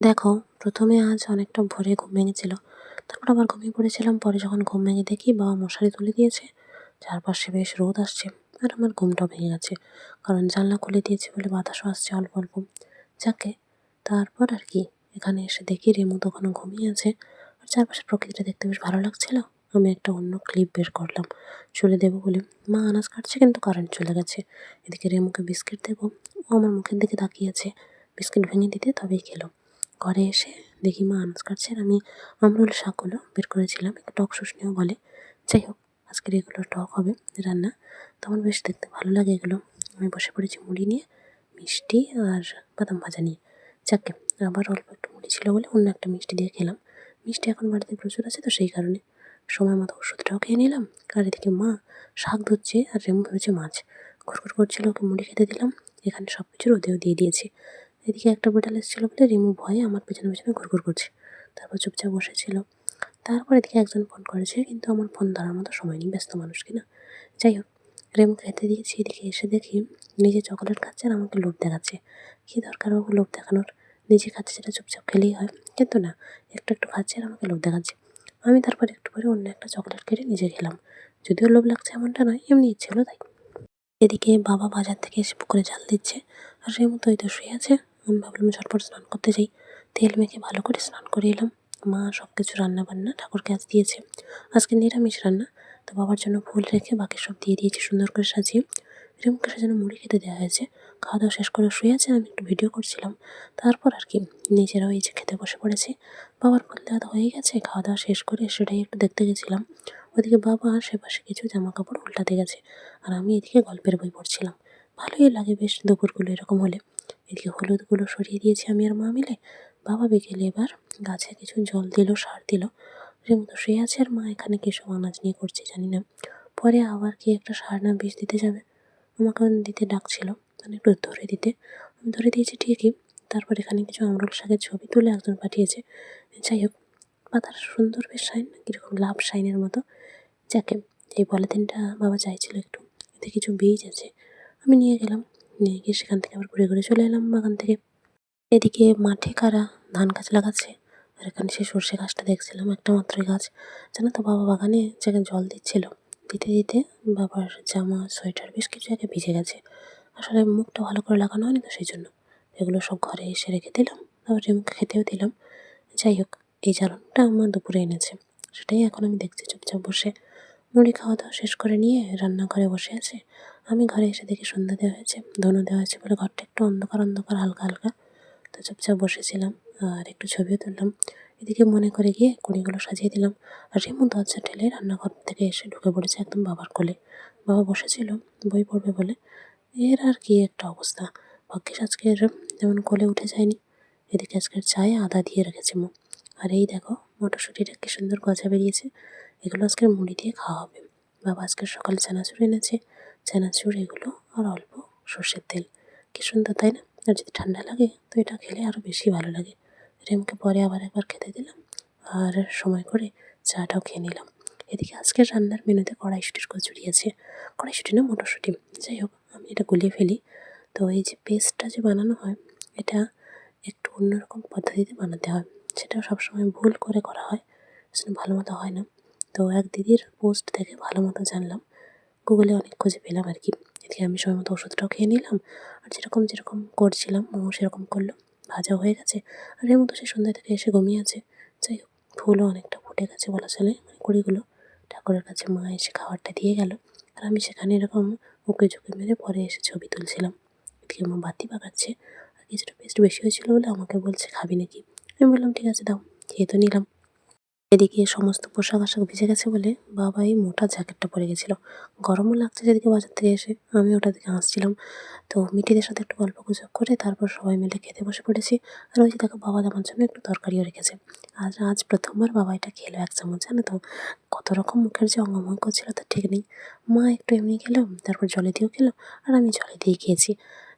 দেখো, প্রথমে আজ অনেকটা ভোরে ঘুম ভেঙেছিল। তারপর আবার ঘুমিয়ে পড়েছিলাম। পরে যখন ঘুম ভেঙে দেখি বাবা মশারি তুলে দিয়েছে। চারপাশে বেশ রোদ আসছে আর আমার ঘুমটাও ভেঙে গেছে। কারণ জানলা খুলে দিয়েছে বলে বাতাসও আসছে অল্প অল্প। যাকে, তারপর আর কি? এখানে এসে দেখি রেমু তখনও ঘুমিয়ে আছে। আর চারপাশের প্রকৃতিটা দেখতে বেশ ভালো লাগছিল। আমি একটা অন্য ক্লিপ বের করলাম। চলে দেবো বলে, মা, আনাজ কাটছে কিন্তু কারেন্ট চলে গেছে। এদিকে রেমুকে বিস্কিট দেবো। ও আমার মুখের দিকে তাকিয়ে আছে। বিস্কিট ভেঙে দিতে তবেই খেলো। ঘরে এসে দেখি মা আনাজ কাটছে আর আমি আমরুল শাকগুলো বের করেছিলাম, একটু টক শুষনিও বলে। যাই হোক, আজকের এগুলো টক হবে রান্না। তো আমার বেশ দেখতে ভালো লাগে এগুলো। আমি বসে পড়েছি মুড়ি নিয়ে, মিষ্টি আর বাদাম ভাজা নিয়ে। যাকে আবার অল্প একটু মুড়ি ছিল বলে অন্য একটা মিষ্টি দিয়ে খেলাম। মিষ্টি এখন বাড়িতে প্রচুর আছে তো সেই কারণে। সময় মতো ওষুধটাও খেয়ে নিলাম। আর এদিকে মা শাক ধুচ্ছে আর রেমু ধরেছে মাছ। ঘুরঘুর করছিল, ওকে মুড়ি খেতে দিলাম। এখানে সব কিছু রোদেও দিয়ে দিয়েছি। এদিকে একটা বিড়াল এসেছিল বলে রিমু ভয়ে আমার পেছনে পেছনে ঘুরঘুর করছে। তারপর চুপচাপ বসেছিল তারপর এদিকে একজন ফোন করেছে, কিন্তু আমার ফোন ধরার মতো সময় নেই, ব্যস্ত মানুষ কিনা। যাই হোক, রেমু খেতে দিয়েছি, এদিকে এসে দেখি নিজে চকলেট খাচ্ছে আর আমাকে লোভ দেখাচ্ছে। কী দরকার বাবু লোভ দেখানোর? নিজে খাচ্ছে সেটা চুপচাপ খেলেই হয়। কিন্তু না, একটু একটু খাচ্ছে আর আমাকে লোভ দেখাচ্ছে। আমি তারপর একটু পরে অন্য একটা চকলেট কেটে নিজে খেলাম। যদিও লোভ লাগছে এমনটা নয়, এমনি ইচ্ছে হলো তাই। এদিকে বাবা বাজার থেকে এসে পুকুরে জাল দিচ্ছে। আর রেমু তো শুয়ে আছে। আমি ভাবলাম ঝটপট স্নান করতে যাই। তেল মেখে ভালো করে স্নান করে এলাম। মা সব কিছু রান্না বান্না ঠাকুরকে আজ দিয়েছে। আজকে নিরামিষ রান্না। তো বাবার জন্য ফুল রেখে বাকি সব দিয়ে দিয়েছি সুন্দর করে সাজিয়ে। রেমুকে সাজানো মুড়ি খেতে দেওয়া হয়েছে। খাওয়া দাওয়া শেষ করে শুয়ে আছে, আমি একটু ভিডিও করছিলাম। তারপর আর কি নিজেরাও এই যে খেতে বসে পড়েছি। বাবার ফুল দেওয়া হয়ে গেছে, খাওয়া দাওয়া শেষ করে সেটাই একটু দেখতে গেছিলাম। ওদিকে বাবা আশেপাশে কিছু জামা কাপড় উল্টাতে গেছে। আর আমি এদিকে গল্পের বই পড়ছিলাম। ভালোই লাগে বেশ দুপুরগুলো এরকম হলে। এদিকে হলুদগুলো সরিয়ে দিয়েছি আমি আর মা মিলে। বাবা বিকেলে এবার গাছে কিছু জল দিল, সার দিল। রেমু তো শুয়ে আছে আর মা এখানে কিছু আনাজ নিয়ে করছে, জানি না। পরে আবার কি একটা সার না বিষ দিতে যাবে। আমাকে দিতে ডাকছিল মানে একটু ধরে দিতে। আমি ধরে দিয়েছি ঠিকই। তারপর এখানে কিছু আমরুল শাকের ছবি তুলে একজন পাঠিয়েছে। যাই হোক, পাতার সুন্দর বেশ শাইন, কীরকম লাভ শাইনের মতো। যাকে, এই পলিথিনটা বাবা চাইছিল একটু। এতে কিছু বীজ আছে। আমি নিয়ে গেলাম। নিয়ে গিয়ে সেখান থেকে আবার ঘুরে ঘুরে চলে এলাম বাগান থেকে। এদিকে মাঠে কারা ধান গাছ লাগাচ্ছে, আর এখানে সে সর্ষে গাছটা দেখছিলাম, একটা মাত্রই গাছ। জানো তো, বাবা বাগানে যেখানে জল দিচ্ছিল, দিতে দিতে বাবার জামা, সোয়েটার বেশ কিছু আগে ভিজে গেছে। আসলে মুখটা ভালো করে লাগানো হয়নি তো সেই জন্য। এগুলো সব ঘরে এসে রেখে দিলাম, আবার রেমুকে খেতেও দিলাম। যাই হোক, এই জ্বালানটা আমার দুপুরে এনেছে, সেটাই এখন আমি দেখছি চুপচাপ বসে। মুড়ি খাওয়া দাওয়া শেষ করে নিয়ে রান্নাঘরে বসে আছে। আমি ঘরে এসে দেখি সন্ধ্যা দেওয়া হয়েছে, ধনু দেওয়া হয়েছে বলে ঘরটা একটু অন্ধকার অন্ধকার, হালকা হালকা। তো চুপচাপ বসেছিলাম আর একটু ছবিও তুললাম। এদিকে মনে করে গিয়ে কুড়িগুলো সাজিয়ে দিলাম। আর রেমু দরজা ঠেলে রান্নাঘর থেকে এসে ঢুকে পড়েছে একদম বাবার কোলে। বাবা বসেছিল, বই পড়বে বলে। এর আর কি একটা অবস্থা। ভাগ্যিস আজকের যেমন কোলে উঠে যায়নি। এদিকে আজকের চায়ে আদা দিয়ে রেখেছে মো। আর এই দেখো, মটরশুঁটিটা কি সুন্দর গজা বেরিয়েছে। এগুলো আজকে মুড়ি দিয়ে খাওয়া হবে। বাবা আজকে সকালে চানাচুর এনেছে। চানাচুর, এগুলো আর অল্প সর্ষের তেল। কি সুন্দর, তাই না? আর যদি ঠান্ডা লাগে, তো এটা খেলে আরও বেশি ভালো লাগে। রেমকে পরে আবার একবার খেতে দিলাম আর সময় করে চাটাও খেয়ে নিলাম। এদিকে আজকে রান্নার মেনুতে কড়াইশুটির কচুরি আছে। কড়াইশুটি না, মটরশুঁটি। যাই হোক, আমি এটা গুলিয়ে ফেলি। তো এই যে পেস্টটা যে বানানো হয়, এটা একটু অন্যরকম পদ্ধতিতে বানাতে হয়। সেটা সবসময় ভুল করে করা হয়। সেটা ভালো মতো হয় না। তো এক দিদির পোস্ট দেখে ভালো মতো জানলাম। গুগলে অনেক খুঁজে পেলাম আর কি। এদিকে আমি সময় মতো ওষুধটাও খেয়ে নিলাম। আর যেরকম যেরকম করছিলাম ও সেরকম করল ভাজা হয়ে গেছে। আর এর মতো সে সন্ধ্যা থেকে এসে ঘুমিয়ে আছে। যাই হোক, ফুলও অনেকটা ফুটে গেছে বলা চলে। মানে কুড়িগুলো ঠাকুরের কাছে মা এসে খাবারটা দিয়ে গেল। আর আমি সেখানে এরকম ওকে ঝুঁকে মেরে পরে এসে ছবি তুলছিলাম। এদিকে মা বাতি পাকাচ্ছে আর কিছুটা পেস্ট বেশি হয়েছিল বলে আমাকে বলছে, খাবি নাকি? আমি বললাম, ঠিক আছে, দাও। খেয়ে তো নিলাম। এদিকে সমস্ত পোশাক আশাক ভিজে গেছে বলে বাবা এই মোটা জ্যাকেটটা পরে গেছিল। গরমও লাগছে যেদিকে বাজার থেকে এসে, আমি ওটা দিকে হাসছিলাম। তো মিটিদের সাথে একটু গল্প গুজব করে তারপর সবাই মিলে খেতে বসে পড়েছি। আর ওই যে দেখো, বাবা আমার জন্য একটু তরকারিও রেখেছে। আজ আজ প্রথমবার বাবা এটা খেলো এক চামচ, জানো তো? কত রকম মুখের যে অঙ্গভঙ্গ ছিল তা ঠিক নেই। মা একটু এমনি খেলো, তারপর জলে দিয়েও খেলো, আর আমি জলে দিয়ে খেয়েছি।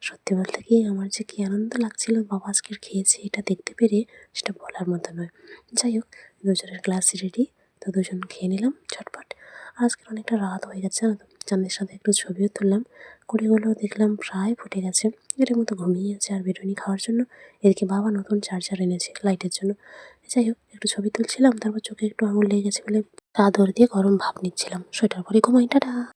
সত্যি বলতে কি, আমার যে কী আনন্দ লাগছিল, বাবা আজকের খেয়েছে এটা দেখতে পেরে সেটা বলার মতো নয়। যাই হোক দুজনের গ্লাস রেডি তো দুজন খেয়ে নিলাম ছটপট আজকে অনেকটা রাত হয়ে গেছে চাঁদের সাথে একটু ছবিও তুললাম। কুড়িগুলো দেখলাম প্রায় ফুটে গেছে। এর মতো ঘুমিয়ে আছে আর বেরোনি খাওয়ার জন্য। এদিকে বাবা নতুন চার্জার এনেছে লাইটের জন্য। যাই হোক, একটু ছবি তুলছিলাম, তারপর চোখে একটু আঙুল লেগে গেছে বলে চাদর দিয়ে গরম ভাব নিচ্ছিলাম। সোয়েটার পরে ঘুমাই, টাটা!